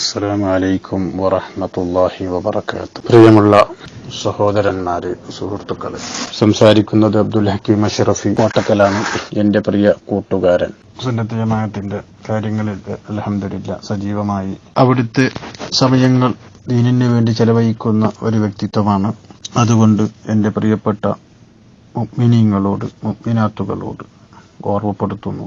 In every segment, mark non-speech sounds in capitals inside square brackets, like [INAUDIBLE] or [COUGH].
അസ്സലാമു അലൈക്കും വറഹ്മത്തുള്ളാഹി വബറകാതുഹു. പ്രിയമുള്ള സഹോദരന്മാരെ സുഹൃത്തുക്കളെ സംസാരിക്കുന്നത് അബ്ദുൽ ഹക്കീം അഷറഫി കോട്ടക്കലാണ് എന്റെ പ്രിയ കൂട്ടുകാരൻ. സുന്നത്ത് ജമാഅത്തിന്റെ കാര്യങ്ങളിൽ അലഹമില്ല സജീവമായി അവിടുത്തെ സമയങ്ങൾ ദീനിന് വേണ്ടി ചെലവഴിക്കുന്ന ഒരു വ്യക്തിത്വമാണ്. അതുകൊണ്ട് എന്റെ പ്രിയപ്പെട്ട മുഗ്മിനീങ്ങളോട് മുഗ്മിനാത്തുകളോട് ഓർമ്മപ്പെടുത്തുന്നു.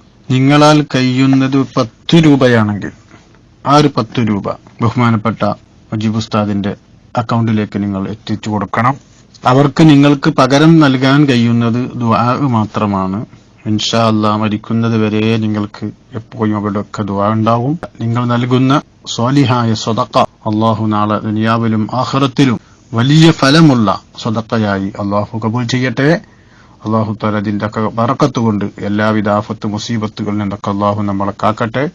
നിങ്ങളാൽ കഴിയുന്നത് പത്ത് രൂപയാണെങ്കിൽ ആ ഒരു പത്ത് രൂപ ബഹുമാനപ്പെട്ട മുജീബ് ഉസ്താദിന്റെ അക്കൗണ്ടിലേക്ക് നിങ്ങൾ എത്തിച്ചു കൊടുക്കണം. അവർക്ക് നിങ്ങൾക്ക് പകരം നൽകാൻ കഴിയുന്നത് ദുആ മാത്രമാണ്. ഇൻഷാ അല്ലാ മരിക്കുന്നത് വരെ നിങ്ങൾക്ക് എപ്പോഴും അവിടെയൊക്കെ ദുആ ഉണ്ടാവും. നിങ്ങൾ നൽകുന്ന സ്വാലിഹായ സ്വതക്ക അള്ളാഹു നാളെ ദുനിയാവിലും ആഹ്റത്തിലും വലിയ ഫലമുള്ള സ്വതക്കയായി അള്ളാഹു കബൂൽ ചെയ്യട്ടെ. അള്ളാഹു താല അതിന്റെ ഒക്കെ കൊണ്ട് എല്ലാവിധ ആഫത്ത് മുസീബത്തുകളിൽ നിന്നൊക്കെ അള്ളാഹു നമ്മളെ കാക്കട്ടെ.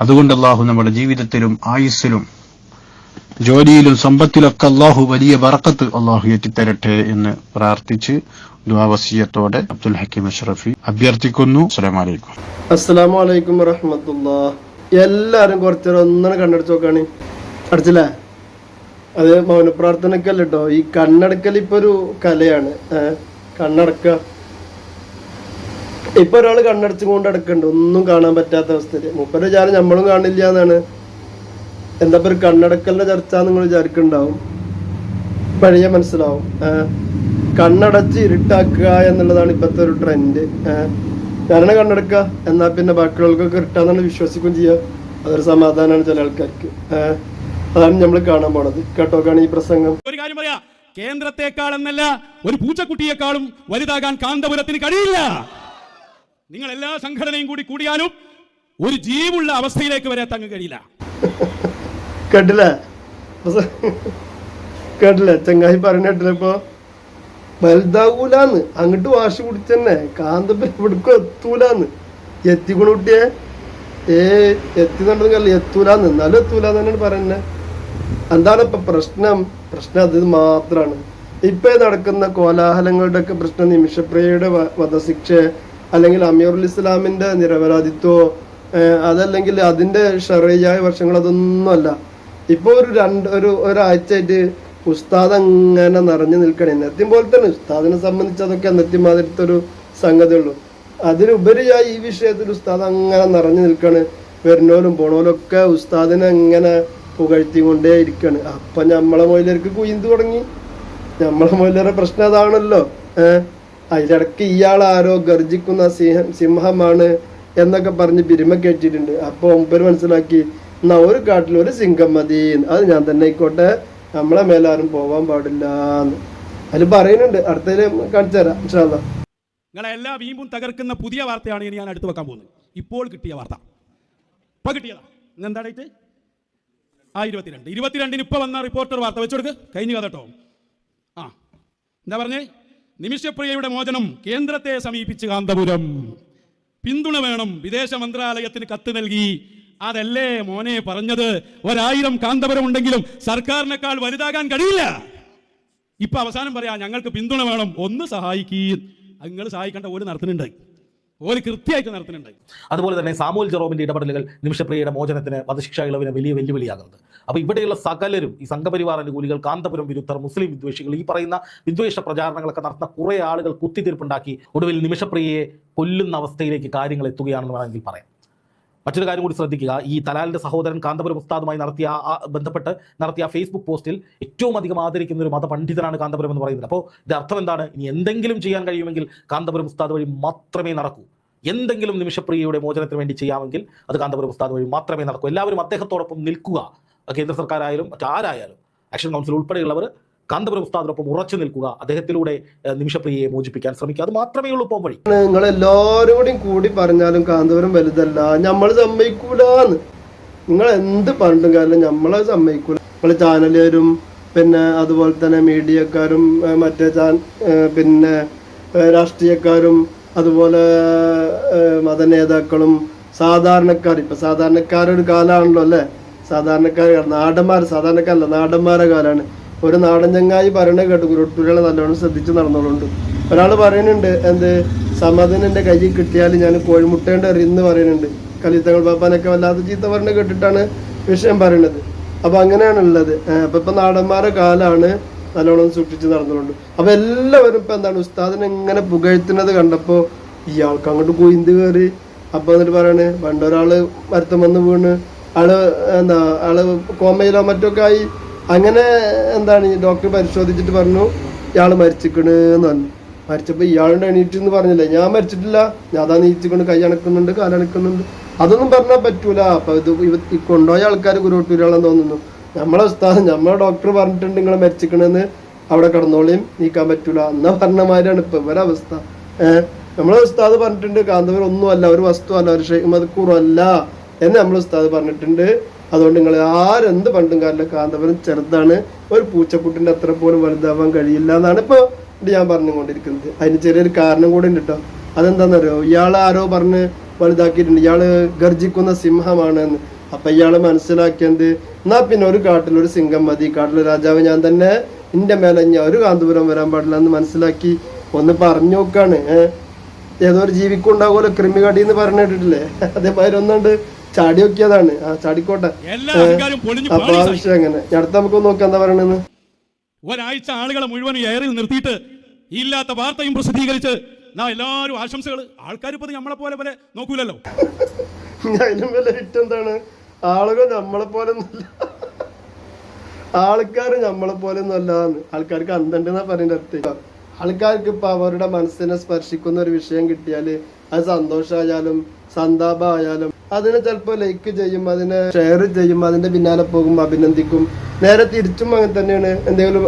അതുകൊണ്ട് അള്ളാഹു നമ്മുടെ ജീവിതത്തിലും ആയുസ്സിലും ജോലിയിലും സമ്പത്തിലൊക്കെ അള്ളാഹു വലിയ വറക്കത്ത് അള്ളാഹു എത്തിത്തരട്ടെ എന്ന് പ്രാർത്ഥിച്ച് ദുവാവസീയത്തോടെ അബ്ദുൽ ഹക്കീം അഷ്റഫി അഭ്യർത്ഥിക്കുന്നു. അസ്സലാമു അലൈക്കും. അസ്സലാമു അലൈക്കും വറഹമത്തുള്ള എല്ലാരും കുറച്ചേരം ഒന്നിനെ കണ്ണടിച്ച് നോക്കാണ്. അടച്ചില്ലേ? അത് മൗനപ്രാർത്ഥനക്കല്ലോ ഈ കണ്ണടക്കൽ ഇപ്പൊ ഒരു കലയാണ്. ഏഹ് കണ്ണടക്ക ഇപ്പൊ ഒരാൾ കണ്ണടച്ചു കൊണ്ട് അടക്കണ്ട് ഒന്നും കാണാൻ പറ്റാത്ത അവസ്ഥയിൽ. മുപ്പത് വിചാരം നമ്മളും കാണില്ല എന്നാണ്. എന്താ പറയുക കണ്ണടക്കലിന്റെ ചർച്ച നിങ്ങൾ വിചാരിക്കുന്നുണ്ടാവും. പഴയ മനസ്സിലാവും. കണ്ണടച്ച് ഇരുട്ടാക്കുക എന്നുള്ളതാണ് ഇപ്പോഴത്തെ ഒരു ട്രെൻഡ് ഞാനാണ് കണ്ണടക്കുക എന്നാൽ പിന്നെ ബാക്കിയുള്ളവർക്കൊക്കെ ഇരുട്ടാന്നാണ് വിശ്വസിക്കുകയും ചെയ്യുക അതൊരു സമാധാനമാണ് ചില ആൾക്കാർക്ക്. അതാണ് നമ്മൾ കാണാൻ പോണത്. കേട്ടോക്കാണ് ഈ പ്രസംഗം. ഒരു കാര്യം പറയാ. കേന്ദ്രത്തെക്കാൾ എന്നല്ല ഒരു പൂച്ചക്കുട്ടിയെക്കാളും വലുതാകാൻ കാന്തപുരത്തിന് കഴിയില്ല. നിങ്ങൾ എല്ലാ സംഘടനയും കൂടി കൂടിയാലും ഒരു ജീവുള്ള അവസ്ഥയിലേക്ക് വരെ തങ്ങ കഴിയില്ല. കേട്ടില്ല? കേട്ടില്ല? ചങ്ങായി പറഞ്ഞ കേട്ടില്ലപ്പോ വലുതാകൂലാന്ന് അങ്ങോട്ട് വാശി കുടിച്ചെന്നെ കാന്തപുരം ഇവിടേക്കും എത്തൂലാന്ന്. എത്തിക്കണ ഏ ഏ എത്തിന്നുണ്ടെങ്കിൽ എത്തൂലാന്ന്. എന്നാലും എത്തൂലാന്ന് തന്നെയാണ് പറയുന്നത് എന്താണ് ഇപ്പൊ പ്രശ്നം? പ്രശ്നം അത് മാത്രമാണ് ഇപ്പൊ നടക്കുന്ന കോലാഹലങ്ങളുടെ ഒക്കെ പ്രശ്നം നിമിഷപ്രിയയുടെ വധശിക്ഷ അല്ലെങ്കിൽ അമീറുൽ ഇസ്ലാമിന്റെ നിരപരാധിത്വോ അതല്ലെങ്കിൽ അതിന്റെ ഷറയായ വർഷങ്ങൾ അതൊന്നുമല്ല ഇപ്പൊ ഒരു രണ്ട് ഒരു ഒരാഴ്ചയായിട്ട് ഉസ്താദ് അങ്ങനെ നിറഞ്ഞു നിൽക്കണേ. എന്നത്യം പോലെ തന്നെ ഉസ്താദിനെ സംബന്ധിച്ച് അതൊക്കെ എന്നത്യം മാതിരത്തെ ഒരു സംഗതി ഉള്ളൂ അതിനുപരിയായി ഈ വിഷയത്തിൽ ഉസ്താദ് അങ്ങനെ നിറഞ്ഞു നിൽക്കാണ്. വരുന്നവരും പോണോലും ഒക്കെ ഉസ്താദിനെ അങ്ങനെ പുകഴ്ത്തിക്കൊണ്ടേ ഇരിക്കാണ് അപ്പൊ നമ്മളെ മൊയിലർക്ക് കുയിന്ത് തുടങ്ങി. നമ്മളെ മൊയിലറെ പ്രശ്നം അതാണല്ലോ. ഏഹ് അതിലിടക്ക് ഇയാൾ ആരോ ഗർജിക്കുന്ന സിംഹം സിംഹമാണ് എന്നൊക്കെ പറഞ്ഞ് പിരിമ കയറ്റിയിട്ടുണ്ട് അപ്പൊ ഒമ്പര് മനസ്സിലാക്കി എന്നാ ഒരു കാട്ടിൽ ഒരു സിംഹം മതി അത് ഞാൻ തന്നെ ആയിക്കോട്ടെ. നമ്മളെ മേലാരും പോവാൻ പാടില്ല അതിൽ പറയുന്നുണ്ട്. അടുത്തതിൽ കാണിച്ചു തരാം ഇൻഷാല്ലാ നിങ്ങളെ എല്ലാ വീമ്പും തകർക്കുന്ന പുതിയ വാർത്തയാണ് ഇനി ഞാൻ അടുത്ത് വെക്കാൻ പോകുന്നത്. ഇപ്പോൾ കിട്ടിയ വാർത്ത. ഇപ്പൊ കിട്ടിയതാ. ഇന്ന് എന്താ ഡേറ്റ് ആ ഇരുപത്തിരണ്ട്. ഇരുപത്തിരണ്ടിന് ഇപ്പൊ വന്ന റിപ്പോർട്ടർ വാർത്ത വെച്ചെടുക്ക് കഴിഞ്ഞു കഥട്ടോ ആ എന്താ പറഞ്ഞേ? നിമിഷപ്രിയയുടെ മോചനം കേന്ദ്രത്തെ സമീപിച്ച് കാന്തപുരം. പിന്തുണ വേണം. വിദേശ മന്ത്രാലയത്തിന് കത്ത് നൽകി. അതല്ലേ മോനെ പറഞ്ഞത്? ഒരായിരം കാന്തപുരം ഉണ്ടെങ്കിലും സർക്കാരിനേക്കാൾ വലുതാകാൻ കഴിയില്ല. ഇപ്പൊ അവസാനം പറയാ ഞങ്ങൾക്ക് പിന്തുണ വേണം. ഒന്ന് സഹായിക്കീ. നിങ്ങൾ സഹായിക്കേണ്ട ഒരു നടത്തുന്നുണ്ട് ഒരു കൃത്യമായിട്ട് നടത്തുന്നുണ്ടായി. അതുപോലെ തന്നെ സാമൂൽ ജെറോമിന്റെ ഇടപെടലുകൾ നിമിഷപ്രിയയുടെ മോചനത്തിന് വധശിക്ഷ ഇളവിന് വലിയ വെല്ലുവിളിയാകുന്നത്. അപ്പോൾ ഇവിടെയുള്ള സകലരും ഈ സംഘപരിവാർ അനുകൂലികൾ കാന്തപുരം വിരുദ്ധർ മുസ്ലിം വിദ്വേഷികൾ ഈ പറയുന്ന വിദ്വേഷ പ്രചാരണങ്ങളൊക്കെ നടത്തുന്ന കുറെ ആളുകൾ കുത്തിത്തീർപ്പുണ്ടാക്കി ഒടുവിൽ നിമിഷപ്രിയയെ കൊല്ലുന്ന അവസ്ഥയിലേക്ക് കാര്യങ്ങൾ എത്തുകയാണെന്ന് വേണമെങ്കിൽ പറയാം. മറ്റൊരു കാര്യം കൂടി ശ്രദ്ധിക്കുക. ഈ തലാലിന്റെ സഹോദരൻ കാന്തപുരം ഉസ്താദുമായി നടത്തിയ ബന്ധപ്പെട്ട് നടത്തിയ ഫേസ്ബുക്ക് പോസ്റ്റിൽ ഏറ്റവും അധികം ആദരിക്കുന്ന ഒരു മതപണ്ഡിതനാണ് കാന്തപുരം എന്ന് പറയുന്നത്. അപ്പോൾ ഇത് അർത്ഥം എന്താണ്? ഇനി എന്തെങ്കിലും ചെയ്യാൻ കഴിയുമെങ്കിൽ കാന്തപുരം ഉസ്താദ് വഴി മാത്രമേ നടക്കൂ. എന്തെങ്കിലും നിമിഷപ്രിയയുടെ മോചനത്തിന് വേണ്ടി ചെയ്യാമെങ്കിൽ അത് കാന്തപുരം ഉസ്താദ് വഴി മാത്രമേ നടക്കൂ. എല്ലാവരും അദ്ദേഹത്തോടൊപ്പം നിൽക്കുക. കേന്ദ്ര സർക്കാരായാലും മറ്റാരായാലും. ആക്ഷൻ കൗൺസിൽ ഉൾപ്പെടെയുള്ളവർ കാന്തപുരം ഉസ്താദിനൊപ്പം ഉറച്ചു നിൽക്കുക അദ്ദേഹത്തിലൂടെ നിമിഷപ്രിയയെ മോചിപ്പിക്കാൻ ശ്രമിക്കുക. അത് മാത്രമേ ഉള്ളൂ പോം വഴി. നിങ്ങൾ എല്ലാവരും കൂടി പറഞ്ഞാലും കാന്തപുരം വലുതല്ല. നമ്മൾ സമ്മതിക്കൂലെന്ന്. നിങ്ങൾ എന്ത് പറഞ്ഞിട്ടും കാര്യം നമ്മളെ സമ്മതിക്കൂല. നമ്മളെ ചാനലുകാരും പിന്നെ അതുപോലെ തന്നെ മീഡിയക്കാരും മറ്റേ ചാൻ പിന്നെ രാഷ്ട്രീയക്കാരും അതുപോലെ മതനേതാക്കളും സാധാരണക്കാർ. ഇപ്പം സാധാരണക്കാരൊരു കാലമാണല്ലോ അല്ലേ? സാധാരണക്കാർ നാടന്മാർ സാധാരണക്കാരല്ല നാടന്മാരെ കാലാണ്. ഒരു നാടൻ ചങ്ങായി പറയണ കേട്ടു. കുരുട്ടുകളെ നല്ലോണം ശ്രദ്ധിച്ച് നടന്നോളുണ്ട്. ഒരാൾ പറയുന്നുണ്ട് എന്ത് സമതനന്റെ കയ്യിൽ കിട്ടിയാൽ ഞാൻ കോഴിമുട്ടേണ്ട എറിയെന്ന് പറയുന്നുണ്ട്. കലിത്തങ്ങൾ പാപ്പാനൊക്കെ വല്ലാത്ത ചീത്ത പറഞ്ഞ കേട്ടിട്ടാണ് വിഷയം പറയണത് അപ്പോൾ അങ്ങനെയാണുള്ളത് അപ്പം ഇപ്പം ഇപ്പൊ നാടന്മാരെ കാലാണ് നല്ലോണം സൂക്ഷിച്ച് നടന്നുകൊണ്ട് അപ്പോൾ എല്ലാവരും ഇപ്പം എന്താണ് ഉസ്താദിനെ ഇങ്ങനെ പുകഴ്ത്തുന്നത് കണ്ടപ്പോൾ ഇയാൾക്ക് അങ്ങോട്ട് കുയിന്ത് കയറി. അപ്പം എന്നിട്ട് പറയണേ പണ്ടൊരാൾ മരത്തം വന്ന് വീണ്. ആൾ എന്താ ആൾ കോമയിലോ മറ്റൊക്കെ ആയി. അങ്ങനെ എന്താണ് ഡോക്ടർ പരിശോധിച്ചിട്ട് പറഞ്ഞു ഇയാൾ മരിച്ചിക്കണ് എന്ന് പറഞ്ഞു. മരിച്ചപ്പോൾ ഇയാളുടെ എണീറ്റ് എന്ന് പറഞ്ഞില്ലേ ഞാൻ മരിച്ചിട്ടില്ല ഞാൻ അതാ നീച്ചിക്കൊണ്ട് കൈ അണക്കുന്നുണ്ട് കാലണക്കുന്നുണ്ട് അതൊന്നും പറഞ്ഞാൽ പറ്റൂല. അപ്പൊ ഇത് ഈ കൊണ്ടുപോയ ആൾക്കാർ ഗുരുവട്ടൂരാളെന്ന് തോന്നുന്നു. നമ്മളെ ഉസ്താദ് നമ്മളെ ഡോക്ടർ പറഞ്ഞിട്ടുണ്ട് നിങ്ങളെ മരിച്ചിക്കണെന്ന്. അവിടെ കിടന്നോളിയും നീക്കാൻ പറ്റൂല. എന്നാ പറഞ്ഞ മാതിരിയാണ് ഇപ്പൊ ഇവരെ അവസ്ഥ. ഏഹ് നമ്മളെ ഉസ്താദ് പറഞ്ഞിട്ടുണ്ട് കാന്തവർ ഒന്നുമല്ല ഒരു വസ്തു അല്ല ഒരു ഷെയ്ഖ് മദ്ക്കൂറും അല്ല. എന്ന് നമ്മളെ ഉസ്താദ് പറഞ്ഞിട്ടുണ്ട്. അതുകൊണ്ട് നിങ്ങൾ ആരെന്ത് പണ്ടും കാലിലെ കാന്തപുരം ചെറുതാണ് ഒരു പൂച്ചക്കുട്ടിന്റെ അത്ര പോലും വലുതാവാൻ കഴിയില്ല എന്നാണ് ഇപ്പൊ ഞാൻ പറഞ്ഞുകൊണ്ടിരിക്കുന്നത്. അതിന് ചെറിയൊരു കാരണം കൂടെ ഉണ്ട് കേട്ടോ അതെന്താണെന്നറിയോ ഇയാൾ ആരോ പറഞ്ഞ് വലുതാക്കിയിട്ടുണ്ട്. ഇയാൾ ഗർജിക്കുന്ന സിംഹമാണ് എന്ന് അപ്പൊ ഇയാൾ മനസ്സിലാക്കിയത് എന്നാ പിന്നെ ഒരു കാട്ടിൽ ഒരു സിംഹം മതി. കാട്ടിലെ രാജാവ് ഞാൻ തന്നെ എന്റെ മേലെ ഞാൻ ഒരു കാന്തപുരം വരാൻ പാടില്ല എന്ന് മനസ്സിലാക്കി ഒന്ന് പറഞ്ഞു നോക്കാണ്. ഏതോ ഒരു ജീവിക്കുണ്ടാകുമല്ലോ കൃമികടി എന്ന് പറഞ്ഞു അതേമാതിരി ഒന്നുണ്ട്. ചാടി നോക്കിയതാണ് ആ ചാടിക്കോട്ടെ. അപ്പൊ ആ. വിഷയം അങ്ങനെ അടുത്ത നമുക്ക് നോക്കാം എന്താ പറയണെന്ന്. ഒരാഴ്ച ആളുകളെ മുഴുവൻ എയറിൽ നിർത്തിയിട്ട് ഇല്ലാത്ത വാർത്തയും പ്രസിദ്ധീകരിച്ച് നാ എല്ലാവരും ആശംസകൾ. ആൾക്കാർ ഇപ്പൊ നമ്മളെ പോലെ പോലെ നോക്കൂലല്ലോ. അതിനും വലിയ ഹിറ്റ് എന്താണ്? ആളുകൾ നമ്മളെ പോലെ ഒന്നുമല്ല. ആൾക്കാർ നമ്മളെ പോലെ ഒന്നും അല്ലാന്ന് ആൾക്കാർക്ക് അന്തണ്ടെന്നാ പറയുന്ന അർത്ഥം ആൾക്കാർക്ക് ഇപ്പൊ അവരുടെ മനസ്സിനെ സ്പർശിക്കുന്ന ഒരു വിഷയം കിട്ടിയാൽ അത് സന്തോഷമായാലും സന്താപമായാലും അതിനെ ചിലപ്പോൾ ലൈക്ക് ചെയ്യും അതിനെ ഷെയർ ചെയ്യും അതിന്റെ പിന്നാലെ പോകും അഭിനന്ദിക്കും. നേരെ തിരിച്ചും അങ്ങനെ തന്നെയാണ്. എന്തെങ്കിലും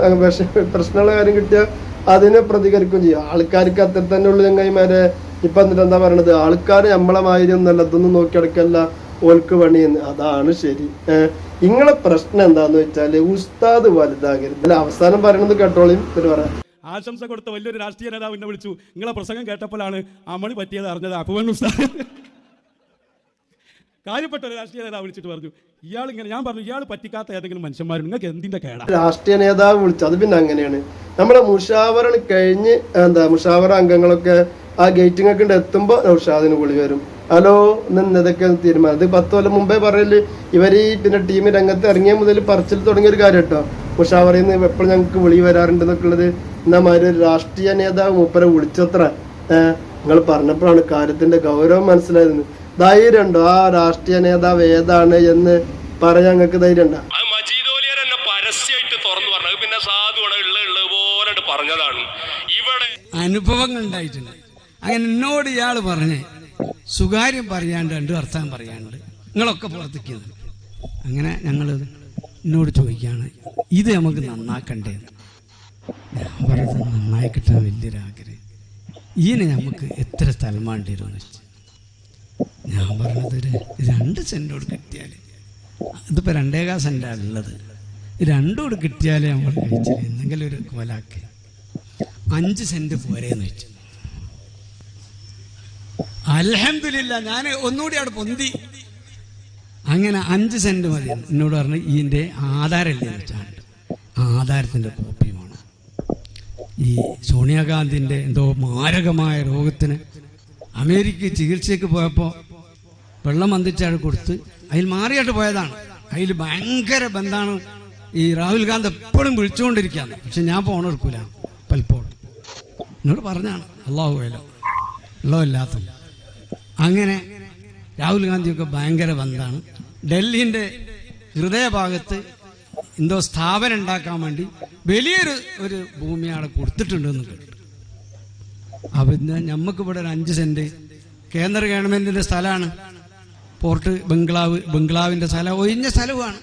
പ്രശ്നമുള്ള കാര്യം കിട്ടിയാൽ അതിനെ പ്രതികരിക്കും ചെയ്യും. ആൾക്കാർക്ക് അത്ര തന്നെ ഉള്ളു ചങ്ങായിമാരെ ഇപ്പൊ എന്നിട്ട് എന്താ പറയണത്? ആൾക്കാർ നമ്മളെ മാതിരി ഒന്നല്ല ഇതൊന്നും നോക്കിയടക്കല്ല ഓൽക്ക് പണിയെന്ന് അതാണ് ശരി. ഇങ്ങളെ പ്രശ്നം എന്താന്ന് വെച്ചാൽ ഉസ്താദ് വലുതാകരുത്. അല്ല അവസാനം പറയണത് കേട്ടോളിയും എന്നിട്ട് പറയാം. ആശംസ കൊടുത്ത വലിയൊരു രാഷ്ട്രീയ നേതാവ് എന്നെ വിളിച്ചു. നിങ്ങളെ പ്രസംഗം കേട്ടപ്പോഴാണ് അമളി പറ്റിയത് അറിഞ്ഞത്. അപ്പുവൻ ഉസ്താദ്. കാര്യപ്പെട്ട ഒരു രാഷ്ട്രീയ നേതാവ് വിളിച്ചിട്ട് പറഞ്ഞു ഇയാൾ ഇങ്ങനെ ഞാൻ പറഞ്ഞു ഇയാൾ പറ്റിക്കാത്ത ഏതെങ്കിലും മനുഷ്യന്മാരുണ്ട് നിങ്ങൾക്ക് എന്തിന്റെ കേടാ? രാഷ്ട്രീയ നേതാവ് വിളിച്ചു അത് പിന്നെ അങ്ങനെയാണ്. നമ്മളെ മുഷാവറ കഴിഞ്ഞ് എന്താ മുഷാവറ അംഗങ്ങളൊക്കെ ആ ഗേറ്റിംഗ് ഒക്കെ എത്തുമ്പോ ഉഷാദിന് വിളി വരും. ഹലോ ഇതൊക്കെ തീരുമാനം. അത് പത്ത് കൊല്ലം മുമ്പേ പറയൽ ഇവർ ഈ പിന്നെ ടീം രംഗത്ത് ഇറങ്ങിയ മുതൽ പറച്ചിൽ തുടങ്ങിയ ഒരു കാര്യം കേട്ടോ മുഷാവറയിൽ നിന്ന് എപ്പോഴും ഞങ്ങൾക്ക് വിളി വരാറുണ്ട് എന്നൊക്കെ ഉള്ളത് എന്നാ മാതിരി ഒരു രാഷ്ട്രീയ നേതാവ് മൂപ്പരെ വിളിച്ചത്ര. ഏഹ് നിങ്ങൾ പറഞ്ഞപ്പോഴാണ് കാര്യത്തിന്റെ ഗൗരവം മനസ്സിലായത്. ധൈര്യം ഉണ്ടോ ആ രാഷ്ട്രീയ നേതാവ് ഏതാണ് എന്ന് പറയാൻ ഞങ്ങൾക്ക് ധൈര്യം ഉണ്ടോ അത് മജീദോലിയർ എന്നെ പരസ്യമായിട്ട് തുറന്നു പറഞ്ഞു. പിന്നെ സാധുവാണ് ഉള്ള ഉള്ള പോലെ പറഞ്ഞതാണ്. ഇവിടെ അനുഭവങ്ങൾ ഉണ്ടായിട്ടുണ്ട്. അങ്ങനെ എന്നോട് ഇയാൾ പറഞ്ഞേ സുകാര്യം പറയാണ്ട് രണ്ട് വർത്താനം പറയാണ്ട് നിങ്ങളൊക്കെ പ്രവർത്തിക്കുന്നത്. അങ്ങനെ ഞങ്ങൾ എന്നോട് ചോദിക്കുകയാണ് ഇത് നമുക്ക് നന്നാക്കണ്ടേ ഞാൻ പറഞ്ഞത് നന്നായി കിട്ടാൻ വലിയൊരാഗ്രഹം ഇതിന് നമുക്ക് എത്ര സ്ഥലമാണ്ടിരുന്നു വെച്ച് ഞാൻ പറഞ്ഞത് ഒരു രണ്ട് സെന്റോട് കിട്ടിയാൽ ഇതിപ്പോൾ രണ്ടേകാൽ സെന്റാണ് ഉള്ളത്. രണ്ടോട് കിട്ടിയാലേ നമ്മൾ കഴിച്ചില്ല? എന്തെങ്കിലും ഒരു കോലാക്കി. അഞ്ച് സെന്റ് പോരേന്ന് വെച്ചു. അലഹമില്ല ഞാൻ ഒന്നുകൂടി അവിടെ പൊന്തി. അങ്ങനെ അഞ്ച് സെന്റ് മതി. എന്നോട് പറഞ്ഞു ഇതിന്റെ ആധാരമില്ലേ വെച്ചാണ്ട്. ആധാരത്തിന്റെ കോപ്പി വേണം ഈ സോണിയാഗാന്ധിന്റെ എന്തോ മാരകമായ രോഗത്തിന് അമേരിക്ക ചികിത്സയ്ക്ക് പോയപ്പോൾ വെള്ളം വന്നിട്ടാണ് കൊടുത്ത് അതിൽ മാറിയിട്ട് പോയതാണ്. അതിൽ ഭയങ്കര ബന്ധാണ്. ഈ രാഹുൽ ഗാന്ധി എപ്പോഴും വിളിച്ചുകൊണ്ടിരിക്കുകയാണ്. പക്ഷെ ഞാൻ പോണെടുക്കൂല പലപ്പോഴും. എന്നോട് പറഞ്ഞാണ്. അള്ളാഹു വേലോ ഉള്ളതല്ലാത്ത അങ്ങനെ രാഹുൽ ഗാന്ധിയൊക്കെ ഭയങ്കര ബന്ധാണ്. ഡൽഹിന്റെ ഹൃദയഭാഗത്ത് എന്തോ സ്ഥാപനം ഉണ്ടാക്കാൻ വേണ്ടി വലിയൊരു ഒരു ഭൂമി അവിടെ കൊടുത്തിട്ടുണ്ടെന്ന് കേട്ടു. അപ്പം നമുക്ക് ഇവിടെ ഒരു അഞ്ച് സെന്റ് കേന്ദ്ര ഗവൺമെന്റിന്റെ സ്ഥലമാണ്. പോർട്ട് ബംഗ്ലാവ് ബംഗ്ലാവിന്റെ സ്ഥലം ഒഴിഞ്ഞ സ്ഥലവുമാണ്.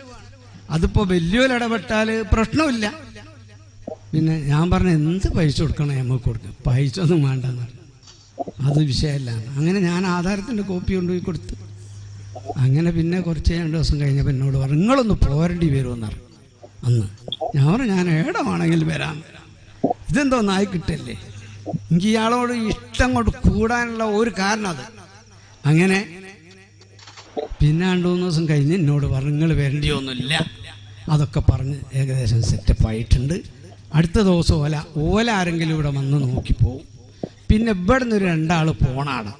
അതിപ്പോ വലിയൊരു ഇടപെട്ടാൽ പ്രശ്നമില്ല. പിന്നെ ഞാൻ പറഞ്ഞ എന്ത് പൈസ കൊടുക്കണം നമുക്ക് കൊടുക്കാം. പൈസ ഒന്നും വേണ്ടെന്ന് അത് വിഷയമല്ല അങ്ങനെ ഞാൻ ആധാരത്തിന്റെ കോപ്പി കൊണ്ടുപോയി കൊടുത്തു. അങ്ങനെ പിന്നെ കുറച്ച് രണ്ട് ദിവസം കഴിഞ്ഞപ്പോൾ എന്നോട് പറഞ്ഞു നിങ്ങളൊന്ന് പോരേണ്ടി വരുമെന്ന് പറഞ്ഞു. അന്ന് ഞാൻ പറഞ്ഞു ഞാൻ ഏടമാണെങ്കിൽ വരാം. ഇതെന്തോ നായി കിട്ടല്ലേ? എനിക്ക് ഇയാളോട് ഇഷ്ടം കൊണ്ട് കൂടാനുള്ള ഒരു കാരണം അത്. അങ്ങനെ പിന്നെ രണ്ടു മൂന്ന് ദിവസം കഴിഞ്ഞ് എന്നോട് പറഞ്ഞു നിങ്ങൾ വരേണ്ടിയൊന്നുമില്ല. അതൊക്കെ പറഞ്ഞ് ഏകദേശം സെറ്റപ്പ് ആയിട്ടുണ്ട്. അടുത്ത ദിവസം ഓല ഓല ആരെങ്കിലും ഇവിടെ വന്ന് നോക്കിപ്പോവും പിന്നെ ഇവിടെ നിന്ന് ഒരു രണ്ടാൾ പോണാണ്.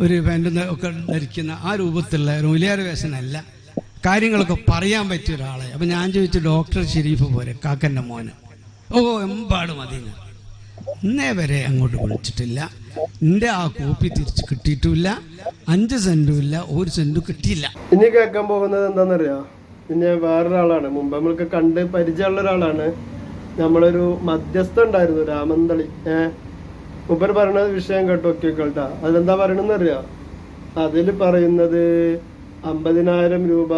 ഒരു പാന്റും ഒക്കെ ധരിക്കുന്ന ആ രൂപത്തിലുള്ള ഒരു മുലിയാർ വേഷനല്ല കാര്യങ്ങളൊക്കെ പറയാൻ പറ്റിയ ഒരാളെ. അപ്പം ഞാൻ ചോദിച്ചു ഡോക്ടർ ഷെരീഫ് പോരെ കാക്കന്റെ മോന്. ഓ എമ്പാട് മതി ഇന്നേ വരെ അങ്ങോട്ട് വിളിച്ചിട്ടില്ല. എന്റെ ആ കോപ്പി തിരിച്ച് കിട്ടിയിട്ടില്ല അഞ്ച് സെന്റും ഇല്ല ഒരു സെന്റും കിട്ടിയില്ല. ഇനി കേൾക്കാൻ പോകുന്നത് എന്താണെന്നറിയോ? പിന്നെ വേറൊരാളാണ്. മുമ്പ് നമ്മൾക്ക് കണ്ട് പരിചയമുള്ള ഒരാളാണ്. നമ്മളൊരു മധ്യസ്ഥ ഉണ്ടായിരുന്നു രാമന്തളി ഏഹ് മുമ്പർ പറയുന്നത് വിഷയം കേട്ടോ കേൾട്ടാ. അതിലെന്താ പറയണെന്ന് അറിയാം അതിൽ പറയുന്നത് അമ്പതിനായിരം രൂപ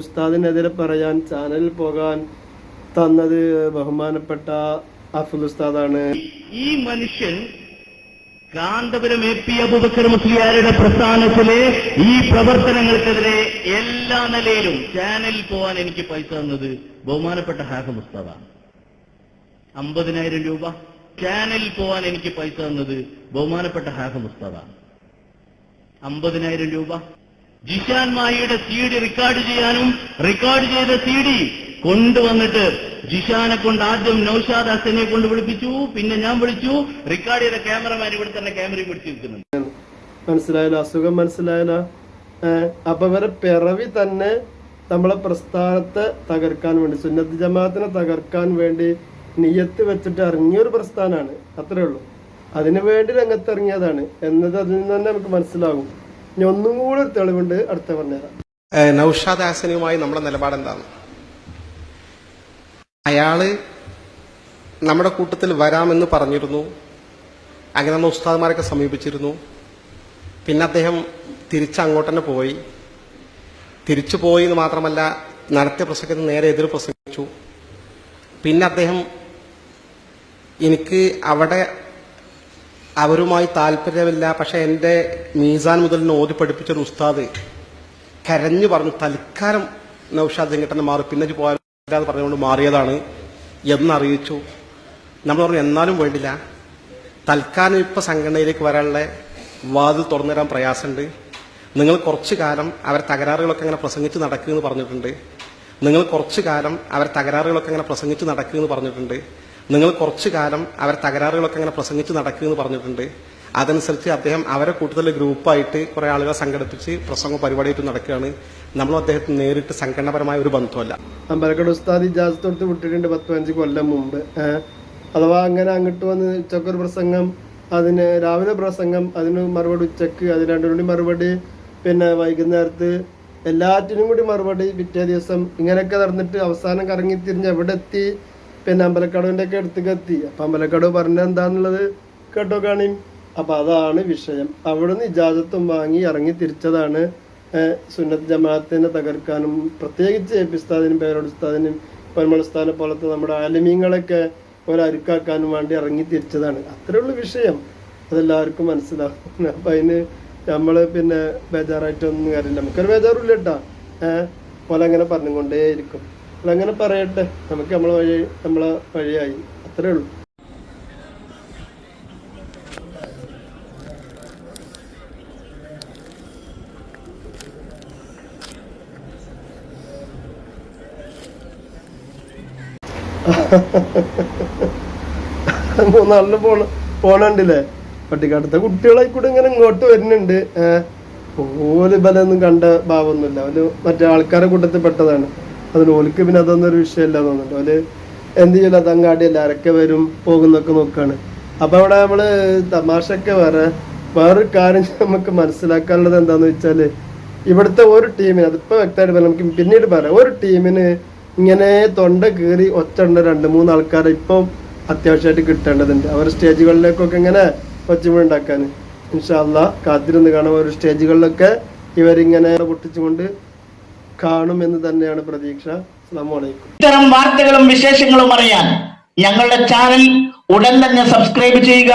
ഉസ്താദിനെതിരെ പറയാൻ ചാനലിൽ പോകാൻ തന്നത് ബഹുമാനപ്പെട്ട അഫുൽ ഉസ്താദാണ്. ഈ മനുഷ്യൻ കാന്തപുരം എ പി അബുബക്കർ മുസ്ലിയാരുടെ പ്രസ്ഥാനത്തിലെ ഈ പ്രവർത്തനങ്ങൾക്കെതിരെ എല്ലാ നിലയിലും ചാനലിൽ പോവാൻ എനിക്ക് പൈസ തന്നത് ബഹുമാനപ്പെട്ട ഹാഫ ഉസ്താദാണ് അമ്പതിനായിരം രൂപ ചാനലിൽ പോവാൻ എനിക്ക് പൈസ തന്നത് ബഹുമാനപ്പെട്ട ഹാഫ ഉസ്താദാണ് അമ്പതിനായിരം രൂപ ജിഷാൻ മായിയുടെ സി ഡി റെക്കോർഡ് ചെയ്യാനും റെക്കോർഡ് ചെയ്ത സി ഡി കൊണ്ടുവന്നിട്ട് ജിഷാനെ കൊണ്ട് ആദ്യം നൌഷാദ് ഹസനെ കൊണ്ട് വിളിപ്പിച്ചു പിന്നെ ഞാൻ വിളിച്ചു. റെക്കോർഡ് ചെയ്ത ക്യാമറമാൻ ഇവിടെ തന്നെ ക്യാമറയും പിടിച്ചു നിൽക്കുന്നുണ്ട്. മനസ്സിലായല്ലോ? അസുഖം മനസ്സിലായല്ലോ? അപ്പൊ ഇവരെ പിറവി തന്നെ നമ്മളെ പ്രസ്ഥാനത്തെ തകർക്കാൻ വേണ്ടി സുന്നത്ത് ജമാഅത്തിനെ തകർക്കാൻ വേണ്ടി നിയത്ത് വെച്ചിട്ട് ഇറങ്ങിയൊരു പ്രസ്ഥാനമാണ് അത്രേ ഉള്ളൂ. അതിനു വേണ്ടി രംഗത്തിറങ്ങിയതാണ് എന്നത് അതിൽ നിന്ന് തന്നെ നമുക്ക് മനസ്സിലാകും. ഇനി ഒന്നും കൂടെ ഒരു തെളിവുണ്ട്. അടുത്ത പറഞ്ഞുതരാം. നൌഷാദ് നൗഷാദ് ഹാസനുമായി നമ്മുടെ നിലപാട് എന്താണ് അയാൾ നമ്മുടെ കൂട്ടത്തിൽ വരാമെന്ന് പറഞ്ഞിരുന്നു. അങ്ങനെ നമ്മൾ ഉസ്താദ്മാരൊക്കെ സമീപിച്ചിരുന്നു. പിന്നെ അദ്ദേഹം തിരിച്ചങ്ങോട്ട് തന്നെ പോയി. തിരിച്ചു പോയി എന്ന് മാത്രമല്ല നടത്തിയ പ്രസംഗത്തിന് നേരെ എതിർ പ്രസംഗിച്ചു. പിന്നെ അദ്ദേഹം എനിക്ക് അവിടെ അവരുമായി താല്പര്യമില്ല പക്ഷെ എന്റെ മീസാൻ മുതൽ ഓതി പഠിപ്പിച്ചൊരു ഉസ്താദ് കരഞ്ഞു പറഞ്ഞു തൽക്കാലം നൌഷാദ് ചെങ്കട്ടനെ മാറി പിന്നെ ഇജ്ജ് പോകാൻ പറഞ്ഞുകൊണ്ട് മാറിയതാണ് എന്നറിയിച്ചു. നമ്മൾ പറഞ്ഞു എന്നാലും വേണ്ടില്ല. തൽക്കാലം ഇപ്പൊ സംഘടനയിലേക്ക് വരാനുള്ള വാതിൽ തുറന്നു തരാൻ പ്രയാസമുണ്ട്. നിങ്ങൾ കുറച്ചു കാലം അവർ തകരാറുകളൊക്കെ അങ്ങനെ പ്രസംഗിച്ച് നടക്കുമെന്ന് പറഞ്ഞിട്ടുണ്ട്. നിങ്ങൾ കുറച്ചു കാലം അവർ തകരാറുകളൊക്കെ അങ്ങനെ പ്രസംഗിച്ച് നടക്കുമെന്ന് പറഞ്ഞിട്ടുണ്ട്. നിങ്ങൾ കുറച്ചു കാലം അവർ തകരാറുകളൊക്കെ അങ്ങനെ പ്രസംഗിച്ച് നടക്കുമെന്ന് പറഞ്ഞിട്ടുണ്ട്. അതനുസരിച്ച് അദ്ദേഹം അവരെ കൂട്ടത്തിൽ ഗ്രൂപ്പായിട്ട് കുറെ ആളുകളെ സംഘടിപ്പിച്ച് പ്രസംഗ പരിപാടിയായിട്ട് നടക്കുകയാണ്. നമ്മളും അദ്ദേഹത്തിന് നേരിട്ട് സംഘടനപരമായ ഒരു ബന്ധമല്ല അമ്പലക്കട ഉസ്താദ് ഇജാസ് കൊടുത്ത് വിട്ടിട്ടുണ്ട് പത്ത് പതിനഞ്ച് കൊല്ലം മുമ്പ്. അഥവാ അങ്ങനെ അങ്ങോട്ട് വന്ന് ഉച്ചക്കൊരു പ്രസംഗം അതിന് രാവിലെ പ്രസംഗം അതിന് മറുപടി ഉച്ചയ്ക്ക് അതിന് രണ്ടു കൂടി മറുപടി പിന്നെ വൈകുന്നേരത്ത് എല്ലാറ്റിനും കൂടി മറുപടി പിറ്റേ ദിവസം ഇങ്ങനെയൊക്കെ നടന്നിട്ട് അവസാനം കറങ്ങി തിരിഞ്ഞ് എവിടെ എത്തി? പിന്നെ അമ്പലക്കടവിന്റെ ഒക്കെ അടുത്തേക്ക് എത്തി. അപ്പം അമ്പലക്കടവ് പറഞ്ഞത് എന്താണെന്നുള്ളത് കേട്ടോ കാണി. അപ്പൊ അതാണ് വിഷയം. അവിടുന്ന് ഇജാസത്തും വാങ്ങി ഇറങ്ങി തിരിച്ചതാണ് സുന്നത്ത് ജമാഅത്തിനെ തകർക്കാനും പ്രത്യേകിച്ച് എ പി ഉസ്താദിനും പേരോട് ഉസ്താദിനും ഉസ്താദിനെ പോലത്തെ നമ്മുടെ ആലിമീങ്ങളൊക്കെ ഒരരുക്കാക്കാനും വേണ്ടി ഇറങ്ങി തിരിച്ചതാണ്. അത്രേ ഉള്ളൂ വിഷയം. അതെല്ലാവർക്കും മനസ്സിലാക്കും അപ്പൊ അതിന് നമ്മൾ പിന്നെ ബേജാറായിട്ടൊന്നും കാര്യമില്ല. നമുക്കൊരു ബേജാറില്ല കേട്ടാ. ഏഹ് അങ്ങനെ പറഞ്ഞുകൊണ്ടേയിരിക്കും. അതങ്ങനെ പറയട്ടെ. നമുക്ക് നമ്മളെ വഴി നമ്മളെ വഴിയായി. അത്രേ ഉള്ളൂ. [LAUGHS] മൂന്നാളിന് പോണ പോണണ്ടില്ലേ? പട്ടിക്കാട്ടത്തെ കുട്ടികളായിക്കൂടെ ഇങ്ങനെ ഇങ്ങോട്ട് വരുന്നുണ്ട്. ഓൽ ബലമൊന്നും കണ്ട ഭാവമൊന്നുമില്ല. അവർ മറ്റേ ആൾക്കാരെ കൂട്ടത്തിൽ പെട്ടതാണ്. അതിന് ഓലിക്ക് പിന്നെ അതൊന്നും ഒരു വിഷയമല്ല തോന്നുന്നുണ്ട്. അവർ എന്ത് ചെയ്യില്ല അത് അങ്ങാടി എല്ലാരൊക്കെ വരും പോകുന്നൊക്കെ നോക്കാണ്. അപ്പൊ അവിടെ നമ്മൾ തമാശയൊക്കെ വേറെ വേറൊരു കാര്യം നമുക്ക് മനസ്സിലാക്കാനുള്ളത് എന്താന്ന് വെച്ചാൽ ഇവിടുത്തെ ഒരു ടീമിന് അതിപ്പോ വ്യക്തമായിട്ട് പറയാം നമുക്ക് പിന്നീട് പറയാം. ഒരു ടീമിന് ഇങ്ങനെ തൊണ്ട കീറി ഒച്ചുണ്ട് രണ്ട് മൂന്ന് ആൾക്കാരെ ഇപ്പം അത്യാവശ്യമായിട്ട് കിട്ടേണ്ടതുണ്ട്. അവർ സ്റ്റേജുകളിലേക്കൊക്കെ ഇങ്ങനെ ഒച്ചമുണ്ടാക്കാൻ ഇൻഷാല്ല കാത്തിരുന്ന് കാണാം. ഒരു സ്റ്റേജുകളിലൊക്കെ ഇവരിങ്ങനെ പൊട്ടിച്ചുകൊണ്ട് കാണും എന്ന് തന്നെയാണ് പ്രതീക്ഷ. ഇത്തരം വാർത്തകളും വിശേഷങ്ങളും അറിയാൻ ഞങ്ങളുടെ ചാനൽ ഉടൻ തന്നെ സബ്സ്ക്രൈബ് ചെയ്യുക.